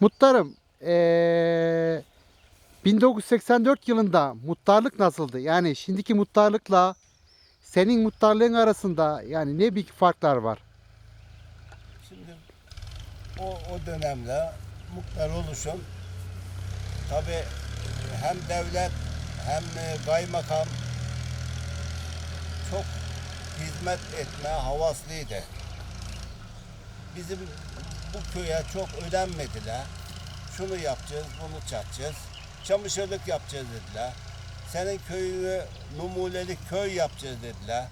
Muhtarım, eee, 1984 yılında muhtarlık nasıldı? Yani şimdiki muhtarlıkla senin muhtarlığın arasında yani ne büyük farklar var? Şimdi o, o dönemde muhtar oluşum tabi hem devlet hem e, kaymakam çok hizmet etme havaslıydı. Bizim bu köye çok ödenmediler. Şunu yapacağız, bunu çakacağız. Çamaşırlık yapacağız dediler. Senin köyünü numunelik köy yapacağız dediler.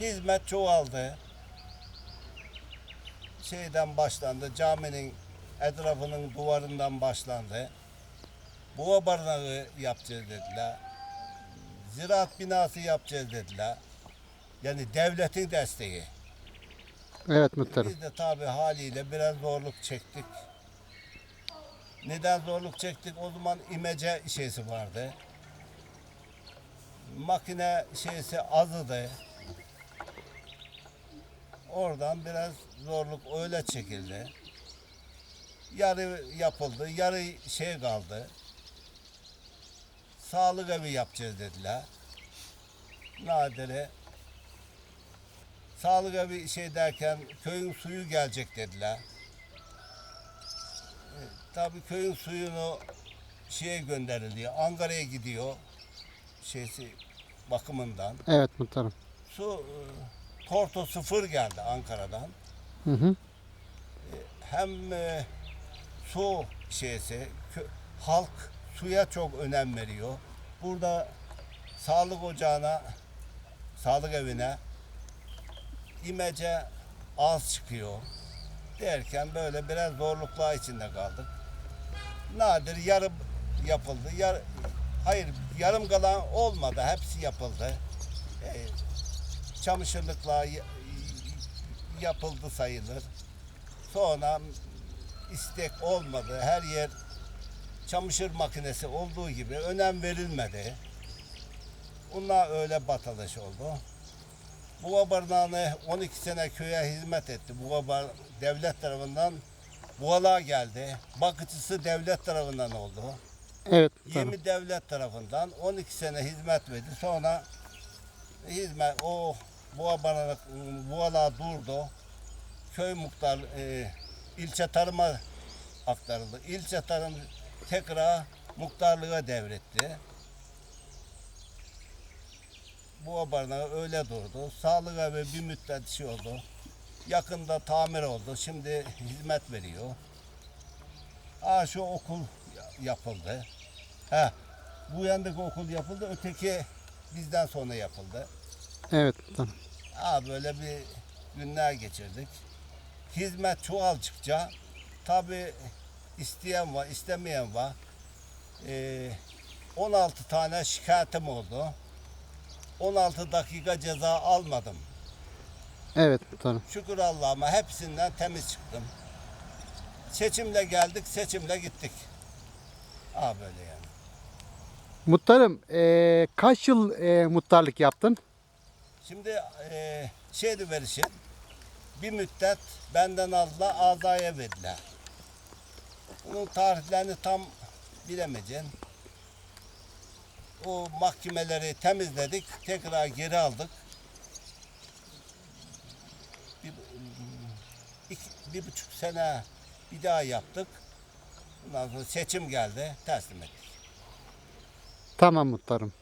Hizmet çoğaldı şeyden başlandı. Caminin etrafının duvarından başlandı. Buğa barınağı yapacağız dediler. Ziraat binası yapacağız dediler. Yani devletin desteği. Evet muhtarım. Biz de tabi haliyle biraz zorluk çektik. Neden zorluk çektik? O zaman imece şeysi vardı. Makine şeysi azdı. Oradan biraz zorluk öyle çekildi. Yarı yapıldı, yarı şey kaldı. Sağlık evi yapacağız dediler. Nadire sağlık evi şey derken köyün suyu gelecek dediler. E, tabii köyün suyunu şeye gönderiliyor. Ankara'ya gidiyor. Şeysi bakımından. Evet muhtarım. Su e, torto sıfır geldi Ankara'dan. Hı hı. Hem e, su şeysi kö- halk suya çok önem veriyor. Burada sağlık ocağına, sağlık evine imece az çıkıyor derken böyle biraz zorluklar içinde kaldık. Nadir yarım yapıldı. Yar, hayır yarım kalan olmadı. Hepsi yapıldı. E, çamaşırlıklar yapıldı sayılır. Sonra istek olmadı. Her yer çamaşır makinesi olduğu gibi önem verilmedi. Bunlar öyle batalaş oldu. Buğa Barınağı'nı 12 sene köye hizmet etti. Buğa Bar- devlet tarafından Buğalığa geldi. Bakıcısı devlet tarafından oldu. Evet muhtarım. Yemi devlet tarafından 12 sene hizmet verdi. Sonra hizmet o Buğa Barınak Buğalığa durdu. Köy muhtar e, ilçe tarıma aktarıldı. İlçe tarım tekrar muhtarlığa devretti. Buğa Barınağı öyle durdu. Sağlık evi bir müddet şey oldu. Yakında tamir oldu. Şimdi hizmet veriyor. Aa şu okul yapıldı. Ha, bu yandaki okul yapıldı. Öteki bizden sonra yapıldı. Evet muhtarım. Aa böyle bir günler geçirdik. Hizmet çoğaldıkça tabi isteyen var, istemeyen var. Ee, 16 tane şikayetim oldu. 16 dakika ceza almadım. Evet muhtarım. Şükür Allah'ıma hepsinden temiz çıktım. Seçimle geldik, seçimle gittik. Aa böyle yani. Muhtarım eee, kaç yıl eee, muhtarlık yaptın? Şimdi e, şeydi verişin bir müddet benden aldılar azaya verdiler. Bunun tarihlerini tam bilemeyeceğim. O mahkemeleri temizledik, tekrar geri aldık. Bir, iki- bir buçuk sene bir daha yaptık. Ondan sonra seçim geldi, teslim ettik. Tamam muhtarım.